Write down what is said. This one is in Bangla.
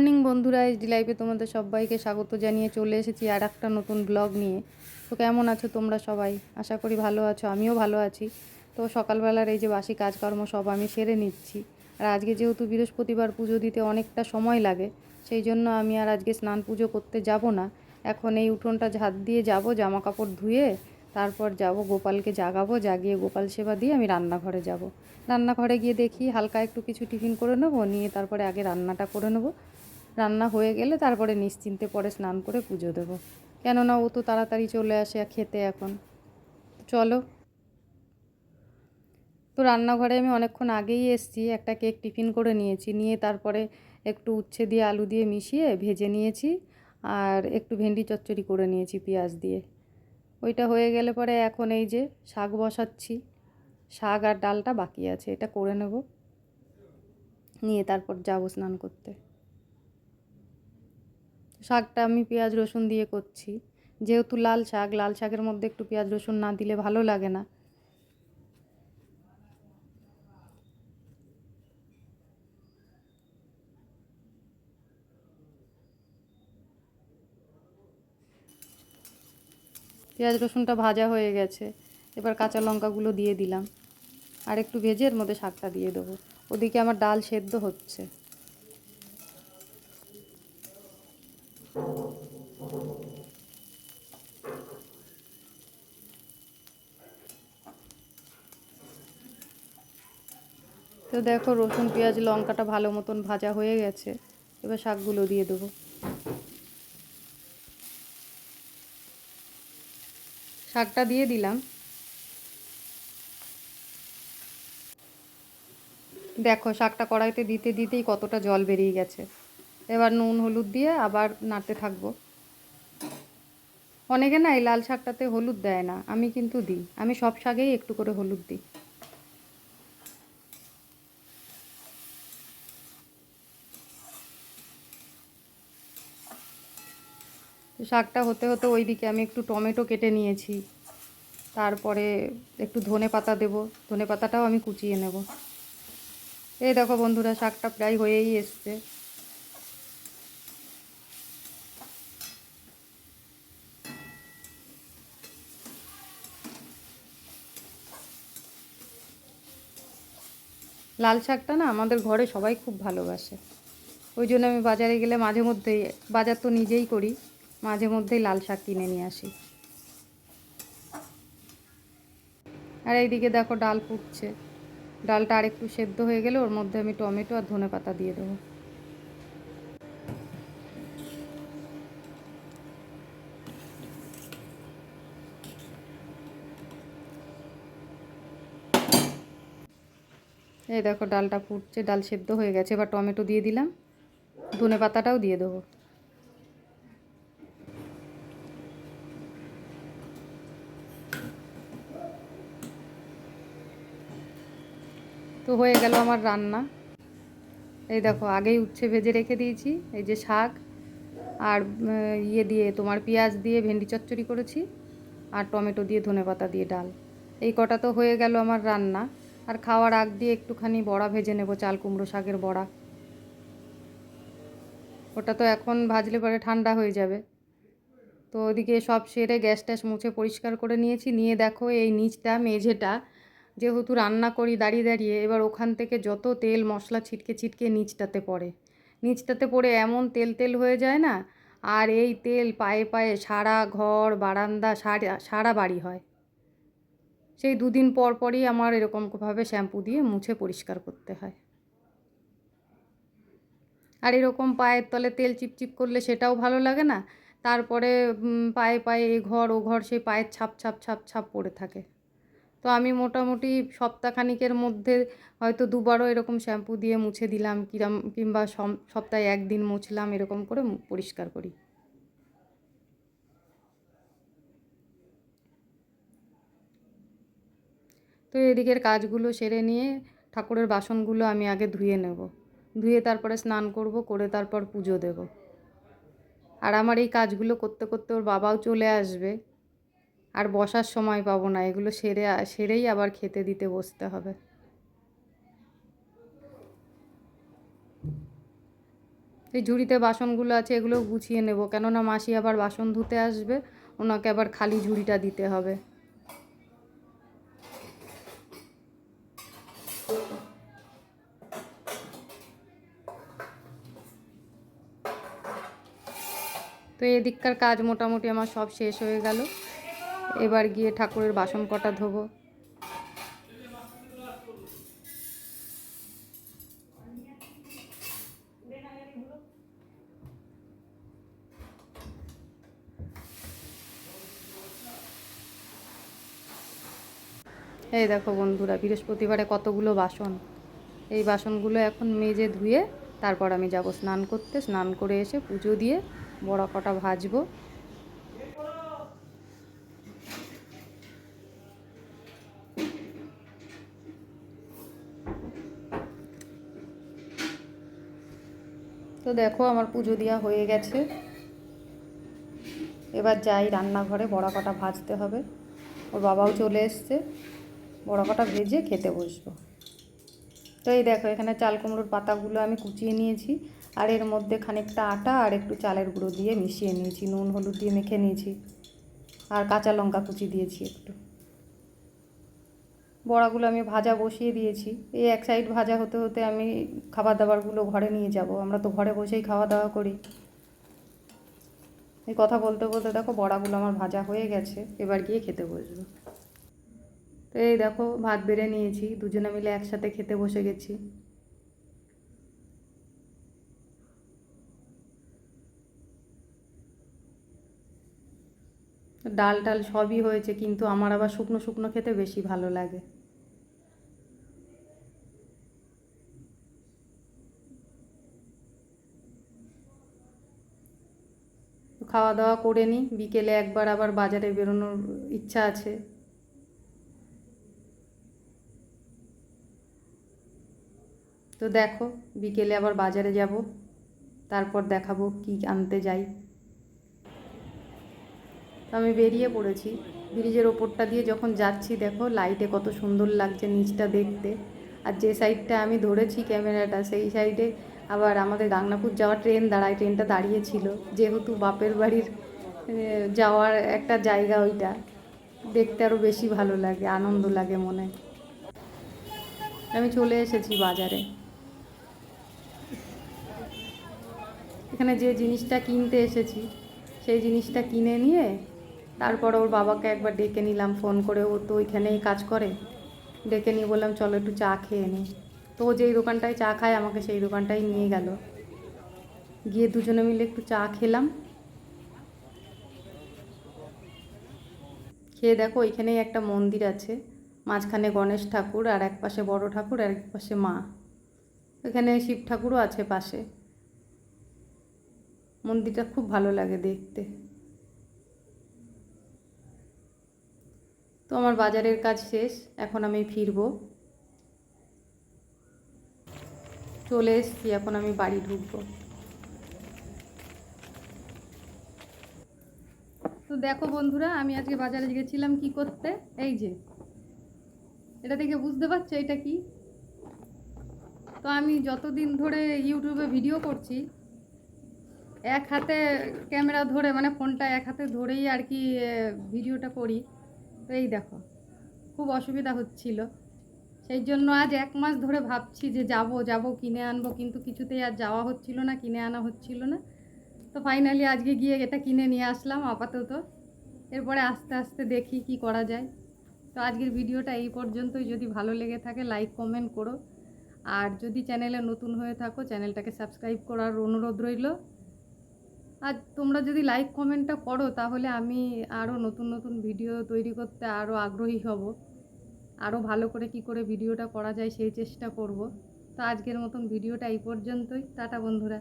মর্নিং বন্ধুরা এইচডি লাইফে তোমাদের সবাইকে স্বাগত জানিয়ে চলে এসেছি আর একটা নতুন ব্লগ নিয়ে। তো কেমন আছো তোমরা সবাই? আশা করি ভালো আছো, আমিও ভালো আছি। তো সকালবেলার এই যে বাসি কাজকর্ম সব আমি সেরে নিচ্ছি। আর আজকে যেহেতু বৃহস্পতিবার পুজো দিতে অনেকটা সময় লাগে, সেই জন্য আমি আর আজকে স্নান পুজো করতে যাব না। এখন এই উঠোনটা ঝাঁত দিয়ে যাব জামা কাপড় ধুয়ে তারপর যাব, গোপালকে জাগাবো, জাগিয়ে গোপাল সেবা দিয়ে আমি রান্নাঘরে যাব। রান্নাঘরে গিয়ে দেখি হালকা একটু কিছু টিফিন করে নেব, নিয়ে তারপরে আগে রান্নাটা করে নেব। রান্না হয়ে গেলে তারপরে নিশ্চিন্তে পরে স্নান করে পুজো দেবো। কেননা ও তো তাড়াতাড়ি চলে আসে খেতে এখন। চলো। তো রান্নাঘরে আমি অনেকক্ষণ আগেই এসেছি, একটা কেক টিফিন করে নিয়েছি। নিয়ে তারপরে একটু উচ্ছে দিয়ে আলু দিয়ে মিশিয়ে ভেজে নিয়েছি আর একটু ভেন্ডি চচ্চড়ি করে নিয়েছি পেঁয়াজ দিয়ে। ওইটা হয়ে গেলে পরে এখন এই যে শাক বসাচ্ছি। শাক আর ডালটা বাকি আছে, এটা করে নেব। নিয়ে তারপর যাব স্নান করতে। শাকটা আমি পেঁয়াজ, রসুন দিয়ে করছি। যেহেতু লাল শাক, লাল শাকের মধ্যে একটু পেঁয়াজ, রসুন না দিলে ভালো লাগে না। পেঁয়াজ, রসুনটা ভাজা হয়ে গেছে। এবার কাঁচা লঙ্কাগুলো দিয়ে দিলাম। আর একটু ভেজে এর মধ্যে শাকটা দিয়ে দেবো। ওদিকে আমার ডাল সেদ্ধ হচ্ছে। তো দেখো রসুন, পেঁয়াজ, লঙ্কাটা ভালো মতন ভাজা হয়ে গেছে। এবার শাকগুলো দিয়ে দেবো। শাকটা দিয়ে দিলাম। দেখো শাকটা কড়াইতে দিতে দিতেই কতটা জল বেরিয়ে গেছে। এবার নুন, হলুদ দিয়ে আবার নাড়তে থাকব। অনেকে না এই লাল শাকটাতে হলুদ দেয় না, আমি কিন্তু দিই। আমি সব শাকেই একটু করে হলুদ দিই। শাকটা হতে হতে ওইদিকে আমি একটু টমেটো কেটে নিয়েছি। তারপরে একটু ধনে পাতা দেবো, ধনে পাতাটাও আমি কুচিয়ে নেব। এই দেখো বন্ধুরা, শাকটা প্রায় হয়েই এসছে। লাল শাকটা না আমাদের ঘরে সবাই খুব ভালোবাসে। ওই জন্য আমি বাজারে গেলে মাঝে মধ্যেই, বাজার তো নিজেই করি, মাঝে মধ্যেই লাল শাক কিনে নিয়ে আসি। আর এইদিকে দেখো ডাল ফুটছে। ডালটা আরেকটু সেদ্ধ হয়ে গেলে ওর মধ্যে আমি টমেটো আর ধনে পাতা দিয়ে দেবো। এই দেখো ডালটা ফুটছে, ডাল সেদ্ধ হয়ে গেছে। এবার টমেটো দিয়ে দিলাম। ধনে পাতাটাও দিয়ে দেবো। তো হয়ে গেল আমার রান্না। এই দেখো, আগেই উচ্ছে ভেজে রেখে দিয়েছি। এই যে শাক আর ইয়ে দিয়ে তোমার পেঁয়াজ দিয়ে ভেন্ডি চচ্চড়ি করেছি আর টমেটো দিয়ে ধনে পাতা দিয়ে ডাল। এই কটা তো হয়ে গেল আমার রান্না। আর খাওয়ার আগ দিয়ে একটুখানি বড়া ভেজে নেব, চাল, কুমড়ো শাকের বড়া। ওটা তো এখন ভাজলে পরে ঠান্ডা হয়ে যাবে। তো ওদিকে সব সেরে গ্যাস ট্যাস মুছে পরিষ্কার করে নিয়েছি। নিয়ে দেখো এই নিচটা, মেঝেটা, যেহেতু রান্না করি দাঁড়িয়ে দাঁড়িয়ে, এবার ওখান থেকে যত তেল মশলা ছিটকে ছিটকে নিচটাতে পড়ে। নিচটাতে পড়ে এমন তেল তেল হয়ে যায় না, আর এই তেল পায়ে পায়ে সারা ঘর, বারান্দা, সারা সারা বাড়ি হয়। সেই দুদিন পর পরই আমার এরকমভাবে শ্যাম্পু দিয়ে মুছে পরিষ্কার করতে হয়। আর এরকম পায়ের তলে তেল চিপচিপ করলে সেটাও ভালো লাগে না। তারপরে পায়ে পায়ে এ ঘর, ও ঘর সেই পায়ের ছাপ ছাপ ছাপ ছাপ পড়ে থাকে। তো আমি মোটামুটি সপ্তাহখানিকের মধ্যে হয়তো দুবারও এরকম শ্যাম্পু দিয়ে মুছে দিলাম, কিরম, কিংবা সপ্তাহে একদিন মুছলাম, এরকম করে পরিষ্কার করি। তো এদিকের কাজগুলো সেরে নিয়ে ঠাকুরের বাসনগুলো আমি আগে ধুয়ে নেব। ধুয়ে তারপরে স্নান করব, করে তারপর পুজো দেব। আর আমার এই কাজগুলো করতে করতে ওর বাবাও চলে আসবে। আর বসার সময় পাবো না, এগুলো সেরে সেরেই আবার খেতে দিতে বসতে হবে। এই ঝুড়িতে বাসনগুলো আছে এগুলো গুছিয়ে নেব। কেননা মাসি আবার বাসন ধুতে আসবে, ওনাকে আবার খালি ঝুড়িটা দিতে হবে। তো এদিককার কাজ মোটামুটি আমার সব শেষ হয়ে গেল। এবার গিয়ে ঠাকুরের বাসন কটা ধোবো। এই দেখো বন্ধুরা, বৃহস্পতিবারে কতগুলো বাসন। এই বাসনগুলো এখন মেজে ধুয়ে তারপর আমি যাব স্নান করতে। স্নান করে এসে পুজো দিয়ে বড়া কটা ভাজবো। তো দেখো আমার পুজো দেওয়া হয়ে গেছে। এবার যাই রান্নাঘরে, বড়া কটা ভাজতে হবে। ওর বাবাও চলে এসছে। বড়া কটা ভেজে খেতে বসবো। তো এই দেখো, এখানে চাল কুমড়োর পাতাগুলো আমি কুচিয়ে নিয়েছি, আর এর মধ্যে খানিকটা আটা আর একটু চালের গুঁড়ো দিয়ে মিশিয়ে নিয়েছি, নুন, হলুদ দিয়ে মেখে নিয়েছি, আর কাঁচা লঙ্কা কুচি দিয়েছি একটু। বড়াগুলো আমি ভাজা বসিয়ে দিয়েছি, এই এক সাইড ভাজা হতে হতে আমি খাবার দাবারগুলো ঘরে নিয়ে যাব, আমরা তো ঘরে বসেই খাওয়া দাওয়া করি। এই কথা বলতে বলতে দেখো, বড়াগুলো আমার ভাজা হয়ে গেছে, এবার গিয়ে খেতে বসবো। তো এই দেখো, ভাত বেড়ে নিয়েছি, দুজনে মিলে একসাথে খেতে বসে গেছি। ডাল টাল সবই হয়েছে, কিন্তু আমার আবার শুকনো শুকনো খেতে বেশি ভালো লাগে। খাওয়া দাওয়া করে নিই, বিকেলে একবার আবার বাজারে বেরোনোর ইচ্ছা আছে। তো দেখো, বিকেলে আবার বাজারে যাব। তারপর দেখাবো কি আনতে যাই। তো আমি বেরিয়ে পড়েছি। ব্রিজের ওপরটা দিয়ে যখন যাচ্ছি, দেখো লাইটে কত সুন্দর লাগছে নিচটা দেখতে। আর যে সাইডটা আমি ধরেছি ক্যামেরাটা, সেই সাইডে আবার আমাদের গাংনাপুর যাওয়ার ট্রেন দাঁড়ায়, ট্রেনটা দাঁড়িয়েছিল। যেহেতু বাপের বাড়ির যাওয়ার একটা জায়গা ওইটা, দেখতে আরও বেশি ভালো লাগে, আনন্দ লাগে মনে। আমি চলে এসেছি বাজারে। এখানে যে জিনিসটা কিনতে এসেছি, সেই জিনিসটা কিনে নিয়ে তারপর ওর বাবাকে একবার ডেকে নিলাম, ফোন করে ও তো ওইখানেই কাজ করে। ডেকে নিয়ে বললাম, চলো একটু চা খেয়ে নিই তো ও যেই দোকানটায় চা খায়, আমাকে সেই দোকানটাই নিয়ে গেল। গিয়ে দুজনে মিলে একটু চা খেলাম। খেয়ে দেখো, ওইখানেই একটা মন্দির আছে। মাঝখানে গণেশ ঠাকুর, আর এক পাশে বড় ঠাকুর, আর এক পাশে মা। এখানে শিব ঠাকুরও আছে পাশে। মন্দিরটা খুব ভালো লাগে দেখতে। তো আমার বাজারের কাজ শেষ, এখন আমি ফিরব। চলে এসছি, এখন আমি বাড়ি ঢুকবো। তো দেখো বন্ধুরা, আমি আজকে বাজারে গেছিলাম কি করতে? এই যে, এটা দেখে বুঝতে পারছ এটা কি? তো আমি যতদিন ধরে ইউটিউবে ভিডিও করছি এক হাতে ক্যামেরা ধরে মানে ফোনটা এক হাতে ধরেই আর কি ভিডিওটা করি। তো এই দেখো, খুব অসুবিধা হচ্ছিল। সেই জন্য আজ এক মাস ধরে ভাবছি যে যাব যাব কিনে আনব, কিন্তু কিছুতেই আর যাওয়া হচ্ছিল না, কিনে আনা হচ্ছিল না। তো ফাইনালি আজকে গিয়ে এটা কিনে নিয়ে আসলাম আপাতত। এরপরে আস্তে আস্তে দেখি কি করা যায়। তো আজকের ভিডিওটা এই পর্যন্তই। যদি ভালো লেগে থাকে লাইক কমেন্ট করো। আর যদি চ্যানেলে নতুন হয়ে থাকো চ্যানেলটাকে সাবস্ক্রাইব করার অনুরোধ রইল। আর তোমরা যদি লাইক কমেন্টটা করো, তাহলে আমি আরও নতুন নতুন ভিডিও তৈরি করতে আরও আগ্রহী হব। আরও ভালো করে কি করে ভিডিওটা করা যায় সেই চেষ্টা করব। তো আজকের মতন ভিডিওটা এই পর্যন্তই। টাটা বন্ধুরা।